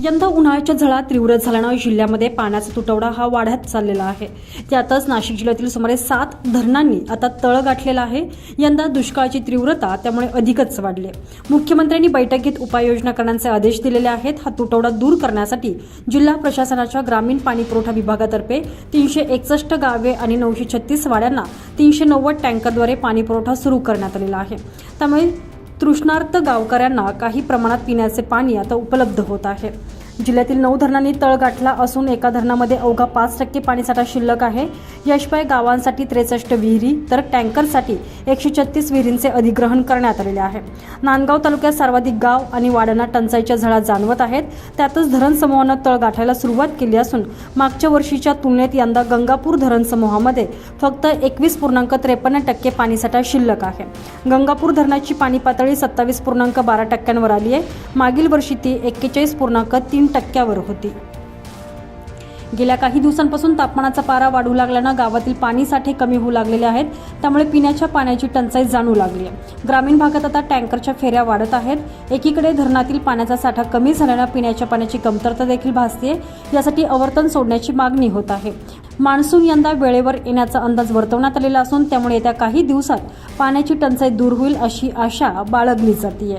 यंदा उन्हाळ्याच्या झळा तीव्र झाल्यानं जिल्ह्यामध्ये पाण्याचा तुटवडा हा वाढत चाललेला आहे. त्यातच नाशिक जिल्ह्यातील सुमारे सात धरणांनी आता तळ गाठलेला आहे. यंदा दुष्काळाची तीव्रता त्यामुळे अधिकच वाढली. मुख्यमंत्र्यांनी बैठकीत उपाययोजना करण्याचे आदेश दिलेले आहेत. हा तुटवडा दूर करण्यासाठी जिल्हा प्रशासनाच्या ग्रामीण पाणी पुरवठा विभागातर्फे तीनशे एकसष्ट गावे आणि नऊशे छत्तीस वाड्यांना तीनशे नव्वद टँकरद्वारे पाणी पुरवठा सुरू करण्यात आलेला आहे. त्यामुळे तृष्णार्त गावकऱ्यांना काही प्रमाणात पिण्याचे पाणी आता उपलब्ध होत आहे. जिल्ह्यातील नऊ धरणांनी तळ गाठला असून एका धरणामध्ये अवघा पाच टक्के पाणीसाठा शिल्लक आहे. याशिवाय गावांसाठी त्रेसष्ट विहिरी तर टँकरसाठी एकशे छत्तीस विहिरींचे अधिग्रहण करण्यात आलेले आहे. नांदगाव तालुक्यात सर्वाधिक गाव आणि वाड्यांना टंचाईच्या झळा जाणवत आहेत. त्यातच धरण समूहानं तळ गाठायला सुरुवात केली असून मागच्या वर्षीच्या तुलनेत यंदा गंगापूर धरण समूहामध्ये फक्त एकवीस पूर्णांक त्रेपन्न टक्के पाणीसाठा शिल्लक आहे. गंगापूर धरणाची पाणी पातळी सत्तावीस पूर्णांक बारा टक्क्यांवर आली आहे. मागील वर्षी ती एक्केचाळीस पूर्णांक तीन टक्क्यावर होती. गेल्या काही दिवसांपासून तापमानाचा पारा वाढू लागल्यानं गावातील पाणी साठे कमी होऊ लागलेले आहेत. त्यामुळे पिण्याच्या पाण्याची टंचाई जाणू लागली. आहे ग्रामीण भागात आता टँकरच्या फेऱ्या वाढत आहेत. एकीकडे धरणातील पाण्याचा साठा कमी झाल्यानं पिण्याच्या पाण्याची कमतरता देखील भासते यासाठी आवर्तन सोडण्याची मागणी होत आहे. मान्सून यंदा वेळेवर येण्याचा अंदाज वर्तवण्यात आलेला असून त्यामुळे येत्या काही दिवसात पाण्याची टंचाई दूर होईल अशी आशा बाळगली जाते